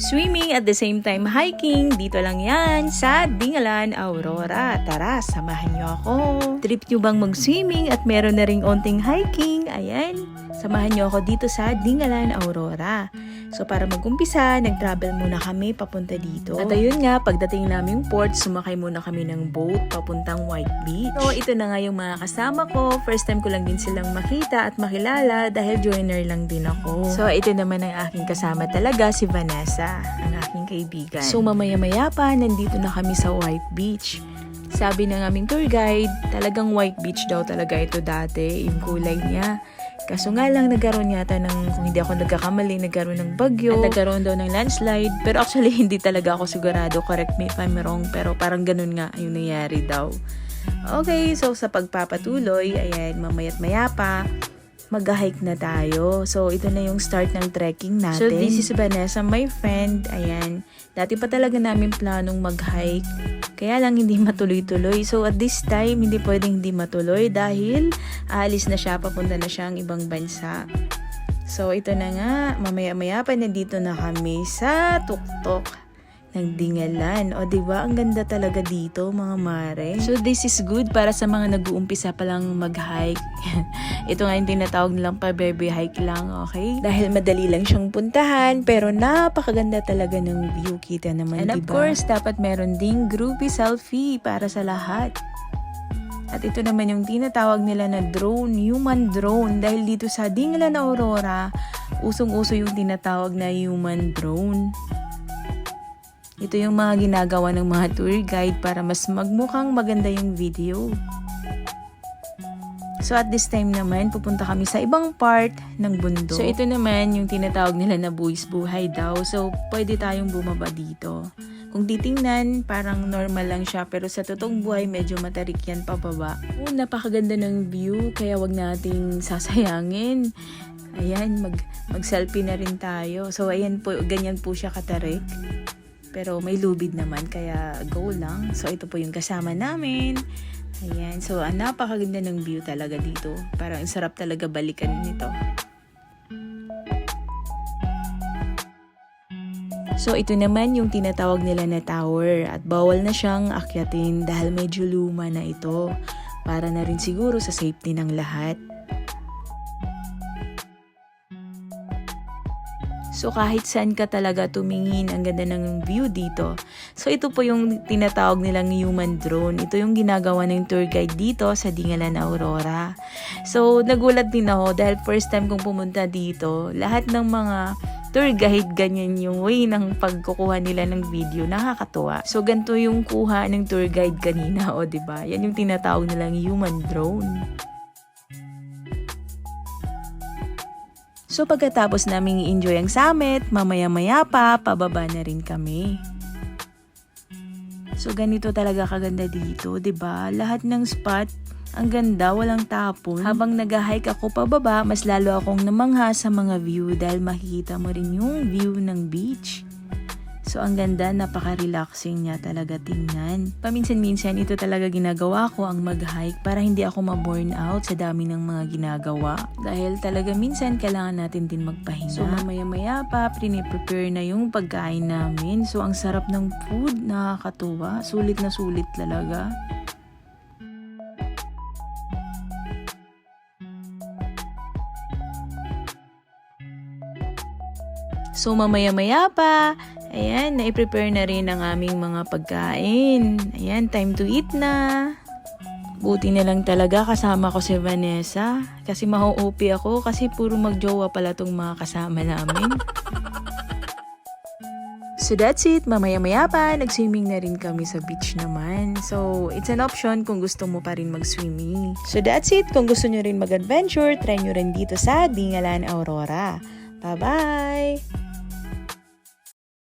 Swimming at the same time hiking, dito lang yan sa Dingalan, Aurora. Tara, samahan niyo ako. Trip niyo bang mag-swimming at meron na ring onting hiking? Ayan, samahan niyo ako dito sa Dingalan, Aurora. So para mag-umpisa, nag-travel muna kami papunta dito. At ayun nga, pagdating naming port, sumakay muna kami ng boat papuntang White Beach. So ito na nga yung mga kasama ko. First time ko lang din silang makita at makilala dahil joiner lang din ako. So ito naman ang aking kasama talaga, si Vanessa, ang aking kaibigan. So mamaya-maya pa, nandito na kami sa White Beach. Sabi ng aming tour guide, talagang white beach daw talaga ito dati, yung kulay niya. Kaso nga lang, nagkaroon yata ng, kung hindi ako nagkakamali, nagkaroon ng bagyo. At nagkaroon daw ng landslide. Pero actually, hindi talaga ako sigurado. Correct me if I'm wrong. Pero parang ganun nga yung nangyari daw. Okay, so sa pagpapatuloy, ayan, mamayat maya pa, mag-hike na tayo. So, ito na yung start ng trekking natin. So, this is Vanessa, my friend. Ayan, dati pa talaga namin planong mag-hike. Kaya lang hindi matuloy-tuloy. So, at this time, hindi pwedeng hindi matuloy dahil aalis na siya, papunta na siya ang ibang bansa. So, ito na nga, mamaya-maya pa nandito na kami sa tuktok ng Dingalan. O, di ba Ang ganda talaga dito, mga mare. So, this is good para sa mga nag-uumpisa pa lang mag-hike. Ito nga yung tinatawag nilang pa-baby hike lang, okay? Dahil madali lang siyang puntahan, pero napakaganda talaga ng view. Kita naman, And of diba? course, dapat meron ding groupie selfie para sa lahat. At ito naman yung tinatawag nila na drone, human drone. Dahil dito sa Dingalan Aurora, usong-uso yung tinatawag na human drone. Ito yung mga ginagawa ng mga tour guide para mas magmukhang maganda yung video. So at this time naman, pupunta kami sa ibang part ng bundok. So ito naman yung tinatawag nila na buwis buhay daw. So pwede tayong bumaba dito. Kung titingnan, parang normal lang siya pero sa totoong buhay medyo matarik yan pababa. Oh, napakaganda ng view kaya wag nating sasayangin. Ayan, mag, mag-selfie na rin tayo. So ayan po, ganyan po siya katarik. Pero may lubid naman, kaya go lang. So, ito po yung kasama namin. Ayan. So, ang napakaganda ng view talaga dito. Parang ang sarap talaga balikan nito. So, ito naman yung tinatawag nila na tower. At bawal na siyang akyatin dahil medyo luma na ito. Para na rin siguro sa safety ng lahat. So kahit saan ka talaga tumingin, ang ganda ng view dito. So ito po yung tinatawag nilang human drone. Ito yung ginagawa ng tour guide dito sa Dingalan Aurora. So nagulat din ako dahil first time kong pumunta dito, lahat ng mga tour guide ganyan yung way ng pagkukuha nila ng video. Nakakatuwa. So ganito yung kuha ng tour guide kanina, o ba? Yan yung tinatawag nilang human drone. So pagkatapos naming i-enjoy ang summit, mamaya-maya pa, pababa na rin kami. So ganito talaga kaganda dito, 'di ba? Lahat ng spot ang ganda, walang tapon. Habang nag-hike ako pababa, mas lalo akong namangha sa mga view dahil makikita mo rin yung view ng beach. So, ang ganda, napaka-relaxing niya talaga tingnan. Paminsan-minsan, ito talaga ginagawa ko ang mag-hike para hindi ako ma-burn out sa dami ng mga ginagawa. Dahil talaga minsan, kailangan natin din magpahinga. So, mamaya-maya pa, prepare na yung pagkain namin. So, ang sarap ng food, nakakatuwa. Sulit na sulit talaga. So, mamaya-maya pa, ayan, na-prepare na rin ang aming mga pagkain. Ayan, time to eat na. Buti na lang talaga kasama ko si Vanessa. Kasi mahuupi ako kasi puro magjowa pala tong mga kasama namin. So that's it. Mamaya-maya pa, nag-swimming na rin kami sa beach naman. So, it's an option kung gusto mo pa rin mag-swimming. So that's it. Kung gusto nyo rin mag-adventure, try nyo rin dito sa Dingalan Aurora. Bye-bye!